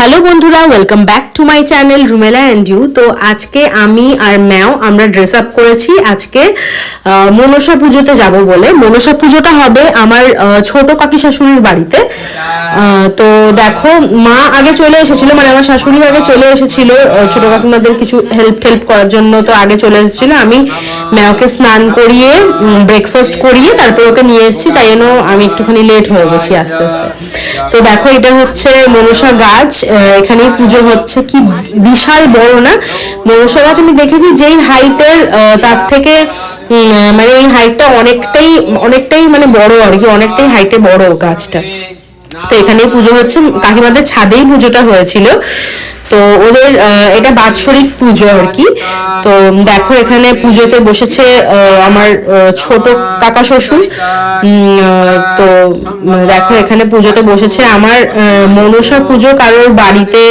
Hello বন্ধুরা welcome back to my channel Rumela and you তো আজকে আমি আর ম্যাও আমরা ড্রেস আপ করেছি। আজকে মনসা পুজোতে যাব বলে। মনসা পুজোটা হবে আমার ছোট কাকি শাশুড়ির বাড়িতে। তো দেখো, মা আগে চলে এসেছিল মানে আমার শাশুড়ি আগে চলে এসেছিল। ছোট কাকিমাদের কিছু হেল্প টেল্প করার জন্য তো আগে চলে এসেছিল। আমি ম্যাওকে স্নান করিয়ে ব্রেকফাস্ট করিয়ে তারপর ওকে নিয়ে এসেছি। তাই জন্য আমি একটুখানি লেট হয়ে গেছি আস্তে আস্তে। তো দেখো, এটা হচ্ছে মনসা গাছ। এখানে পুজো হচ্ছে। কি বিশাল বড় না? মনসা আমি দেখেছি যেই হাইটের তার থেকে মানে এই হাইটটা অনেকটাই অনেকটাই মানে বড় আর কি, অনেকটাই হাইটে বড় গাছটা। তো এখানেই পুজো হচ্ছে। কাকিমাদের ছাদেই পুজোটা হয়েছিল। তো ওদের এটা বাৎসরিক পুজো আর কি। তো দেখো এখানে পুজোতে বসেছে আমার ছোট কাকা শ্বশুর। তো দেখো এখানে পুজোতে বসেছে। আমার মনসা পুজো কারোর বাড়িতে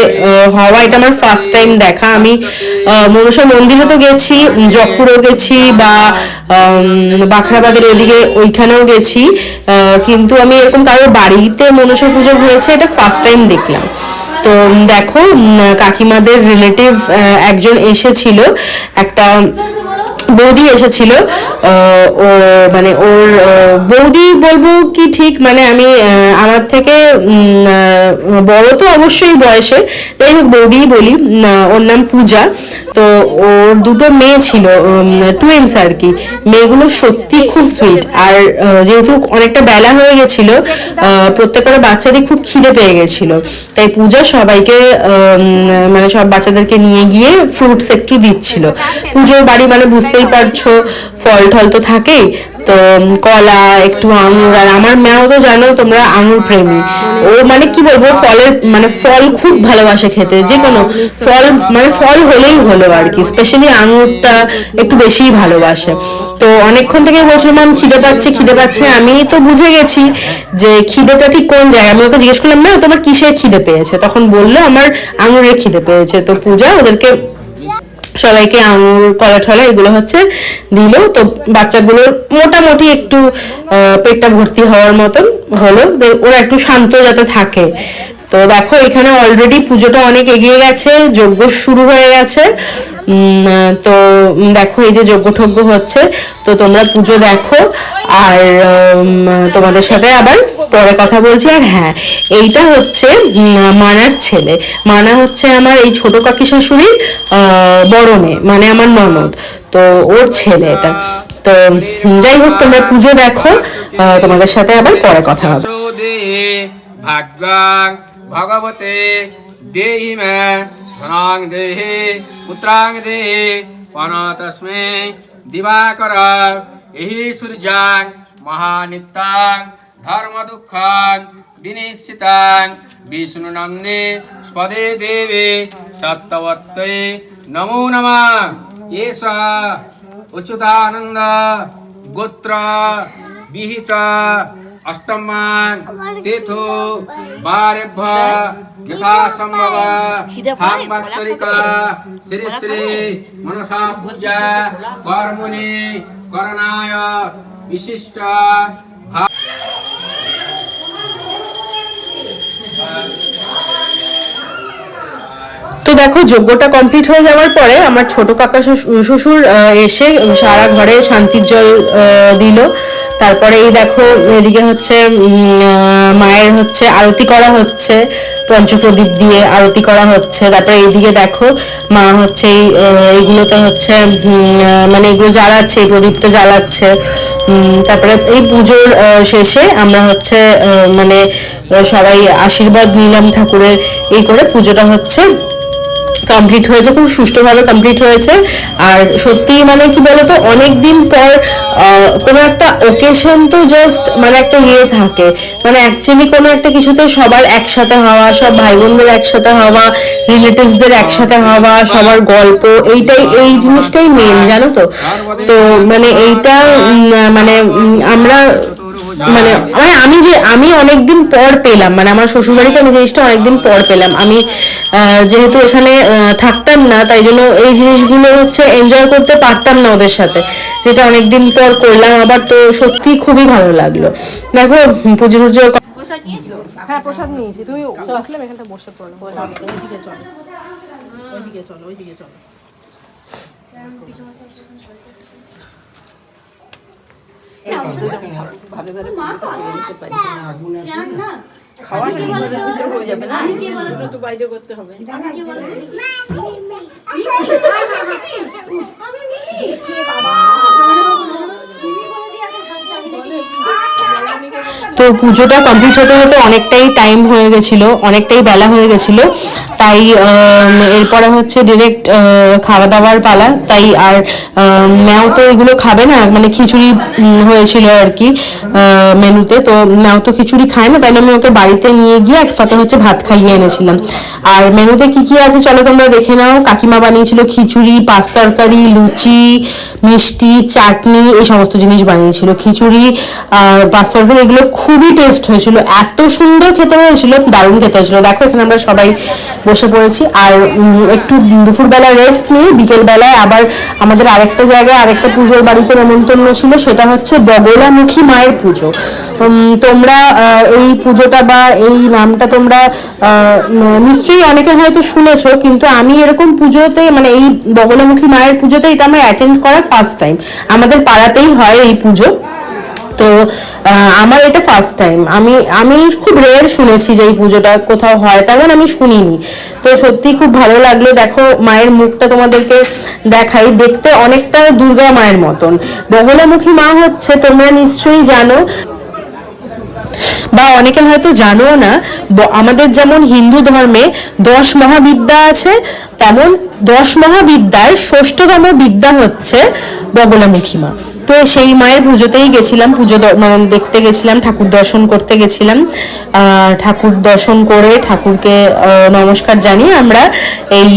হওয়া, এটা আমার ফার্স্ট টাইম দেখা। আমি মনসা মন্দিরে তো গেছি জকপুরও গেছি বা বাখরাবাদের ওদিকে ওইখানেও গেছি। কিন্তু আমি এরকম কারোর বাড়িতে মনসা পুজো হয়েছে এটা ফার্স্ট টাইম দেখলাম। তো দেখো কাকিমাদের রিলেটিভ একজন এসেছিল একটা বৌদি এসেছিল ও মানে ওর বৌদি বলব কি ঠিক? মানে আমি আমার থেকে বড় তো অবশ্যই বয়সে যাই হোক, বৌদিই বলি ওর নাম পূজা। তো ওর দুটো মেয়ে ছিল টুয়েন্স আর কি। মেয়েগুলো সত্যি খুব সুইট আর যেহেতু অনেকটা বেলা হয়ে গেছিল প্রত্যেকটা বাচ্চারই খুব খিদে পেয়ে গেছিল। তাই পূজা সবাইকে মানে সব বাচ্চাদেরকে নিয়ে গিয়ে ফ্রুটস একটু দিচ্ছিল। পুজোর বাড়ি মানে বুঝতেই পারছ, ফল টল তো থাকেই। তো কলা, একটু আঙুর, আর আমার মেয়েও তো জানো তোমরা আঙুর প্রেমী। ও মানে কি বলব ফলের মানে ফল খুব ভালোবাসে খেতে, যে কোনো ফল মানে ফল হলেই হলো আর কি স্পেশালি আঙুরটা একটু বেশিই ভালোবাসে। তো অনেকক্ষণ থেকে বলছিল, ম্যাম, খিদে পাচ্ছে খিদে পাচ্ছে। আমি তো বুঝে গেছি যে খিদেটা ঠিক কোন জায়গায়। আমি ওকে জিজ্ঞেস করলাম, না, তোমার কিসের খিদে পেয়েছে? তখন বলল, আমার আঙুরের খিদে পেয়েছে। তো পূজা ওদেরকে সবাইকে আঙুর কলা ঠলা এগুলো হচ্ছে দিল তো বাচ্চাগুলোর মোটামুটি একটু পেটটা ভর্তি হওয়ার মতন হলো। ওরা একটু শান্ত যাতে থাকে। তো দেখো, এখানে অলরেডি পুজোটা অনেক এগিয়ে গেছে, যজ্ঞ শুরু হয়ে গেছে। তো দেখো, এই যে যজ্ঞ টজ্ঞ হচ্ছে, তো তোমরা পুজো দেখো। আর তোমাদের সাথে আবার পরে কথা বলছি। আর হ্যাঁ এইটা হচ্ছে মানার ছেলে। মানা হচ্ছে আমার এই ছোট কাকি শাশুড়ির বড় মেয়ে মানে আমার ননদ। তো ওর ছেলে এটা। তো যাই হোক, তোমরা পুজো দেখো। তোমাদের সাথে আবার পরে কথা হবে। भाग्वां भगवते देहि मे, धनां देहि पुत्रांग देहि पनातस्मे दिवाकर यही दिवाकर। एहि धर्म महानित्यां, धर्मदुःखां विष्णु नमने स्पदे देवे सत्तवत्ते नमो नमः। एष उच्युतानन्द, गोत्र, विहिता অষ্টমান তীর্থ বারেভ্য যথা সম্ভব সাংবাস্তরিক শ্রী শ্রী মনসা পূজা কর্মণি করণায় বিশিষ্ট তো দেখো, যজ্ঞটা কমপ্লিট হয়ে যাওয়ার পরে আমার ছোট কাকা শ্বশুর- এসে সারা ঘরে শান্তির জল দিল। তারপরে এই দেখো, এদিকে হচ্ছে মায়ের হচ্ছে আরতি করা হচ্ছে, পঞ্চপ্রদীপ দিয়ে আরতি করা হচ্ছে। তারপরে এইদিকে দেখো, মা হচ্ছে এই এইগুলোতে হচ্ছে মানে এগুলো জ্বালাচ্ছে, এই প্রদীপটা জ্বালাচ্ছে। তারপরে এই পুজোর শেষে আমরা হচ্ছে মানে সবাই আশীর্বাদ নিলাম ঠাকুরের এই করে পুজোটা হচ্ছে। কমপ্লিট হয়েছে খুব সুষ্ঠুভাবে কমপ্লিট হয়েছে। আর সত্যি মানে কি বলতো অনেক দিন পর কোনো একটা ওকেশন তো জাস্ট মানে একটা ইয়ে থাকে। মানে অ্যাকচুয়ালি কোনো একটা কিছুতে সবার একসাথে হওয়া সব ভাই বোনদের একসাথে হওয়া রিলেটিভসদের একসাথে হওয়া সবার গল্প এইটাই এই জিনিসটাই মেন জানো তো? তো মানে এইটা মানে আমরা মানে মানে আমি যে, আমি অনেকদিন পর পেলাম মানে আমার শ্বশুরবাড়িতে আমি জিনিসটা অনেকদিন পর পেলাম। আমি যেহেতু এখানে থাকতাম না, তাই জন্য এই জিনিসগুলো হচ্ছে এনজয় করতে পারতাম না ওদের সাথে, যেটা অনেকদিন পর করলাম। আবার তো সত্যি খুবই ভালো লাগল। দেখো, পুজো টুজো হ্যাঁ প্রসাদ নিয়েছি। তুমি এখানটা বসে পড়ো। ওইদিকে চলো। ওইদিকে চলো ওইদিকে চলো। ভালো করে নিতে পারি খাওয়া হয়ে যাবে না। তো বাইরে করতে হবে। তো পুজোটা কমপ্লিট হতে হতে অনেকটাই টাইম হয়ে গেছিল, অনেকটাই বেলা হয়ে গেছিল। তাই এরপরে হচ্ছে ডিরেক্ট খাওয়া দাওয়ার পালা। তাই আর ম্যাও তো এগুলো খাবে না মানে খিচুড়ি হয়েছিল আর কি মেনুতে। তো ম্যাও তো খিচুড়ি খায় না, তাই আমি ওকে বাড়িতে নিয়ে গিয়ে এক ফাঁকে হচ্ছে ভাত খাইয়ে এনেছিলাম। আর মেনুতে কি কি আছে চলো তোমরা দেখে নাও। কাকিমা বানিয়েছিল খিচুড়ি, পাঁচ তরকারি, লুচি, মিষ্টি, চাটনি, এই সমস্ত জিনিস বানিয়েছিল। খিচুড়ি আর পাঁচ তরকারি, এগুলো খুবই টেস্ট হয়েছিল। এত সুন্দর খেতে হয়েছিল, দারুণ খেতে হয়েছিল। দেখো, এখানে আমরা সবাই বসে পড়েছি। আর একটু দুপুরবেলা রেস্ট নিয়ে বিকেলবেলায় আবার আমাদের আরেকটা জায়গায় আরেকটা পুজোর বাড়িতে নেমন্তন্ন ছিল, সেটা হচ্ছে বগলামুখী মায়ের পুজো। তোমরা এই পুজোটা বা এই নামটা তোমরা নিশ্চয়ই অনেকে হয়তো শুনেছো, কিন্তু আমি এরকম পুজোতে মানে এই বগলামুখী মায়ের পুজোতে এটা আমার অ্যাটেন্ড করা ফার্স্ট টাইম আমাদের পাড়াতেই হয় এই পুজো। তো আমার এটা ফার্স্ট টাইম আমি আমি খুব রেয়ার শুনেছি যে এই পুজোটা কোথাও হয়, তেমন আমি শুনিনি। তো সত্যি খুব ভালো লাগল। দেখো, মায়ের মুখটা তোমাদেরকে দেখাই। দেখতে অনেকটা দুর্গা মায়ের মতন। বগলামুখী মা হচ্ছে, তোমরা নিশ্চয়ই জানো। বা অনেকে হয়তো জানো না আমাদের যেমন হিন্দু ধর্মে দশ মহাবিদ্যা আছে, তেমন দশ মহাবিদ্যার ষষ্ঠতম বিদ্যা হচ্ছে বগলামুখী মা তো সেই মায়ের পুজোতেই গেছিলাম, পুজো মানে দেখতে গেছিলাম, ঠাকুর দর্শন করতে গেছিলাম। ঠাকুর দর্শন করে ঠাকুরকে নমস্কার জানিয়ে আমরা এই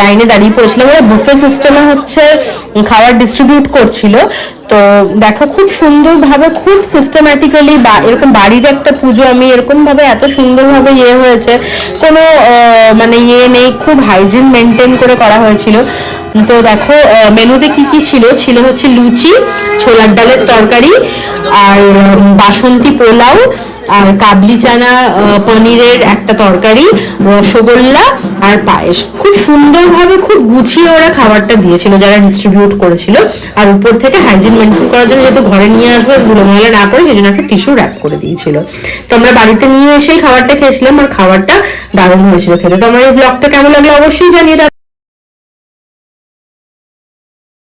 লাইনে দাঁড়িয়ে পড়েছিলাম। ওরা বুফে সিস্টেমে হচ্ছে খাবার ডিস্ট্রিবিউট করছিল। তো দেখো খুব সুন্দরভাবে, খুব সিস্টেম্যাটিক্যালি বা এরকম বাড়ির একটা পুজো আমি এরকমভাবে এত সুন্দরভাবে ইয়ে হয়েছে। কোনো মানে ইয়ে নেই, খুব হাইজিন মেনটেন করে করা হয়েছিল। তো দেখো মেনুতে কি কি ছিল? ছিল হচ্ছে লুচি, ছোলার ডালের তরকারি, আর বাসন্তী পোলাও, আর কাবলি চানা পনিরের একটা তরকারি, রসগোল্লা আর পায়েস। খুব সুন্দরভাবে খুব গুছিয়ে ওরা খাবারটা দিয়েছিল, যারা ডিস্ট্রিবিউট করেছিল। আর উপর থেকে হাইজিন মেনটেন করার জন্য যেহেতু ঘরে নিয়ে আসব ধুলো ময়লা না করে সেই জন্য একটা টিস্যু র্যাপ করে দিয়েছিল। তো আমরা বাড়িতে নিয়ে এসেই খাবারটা খেয়েছিলাম আর খাবারটা দারুণ হয়েছিল খেতে। তো আমার এই ব্লগটা কেমন লাগল অবশ্যই জানিয়ে।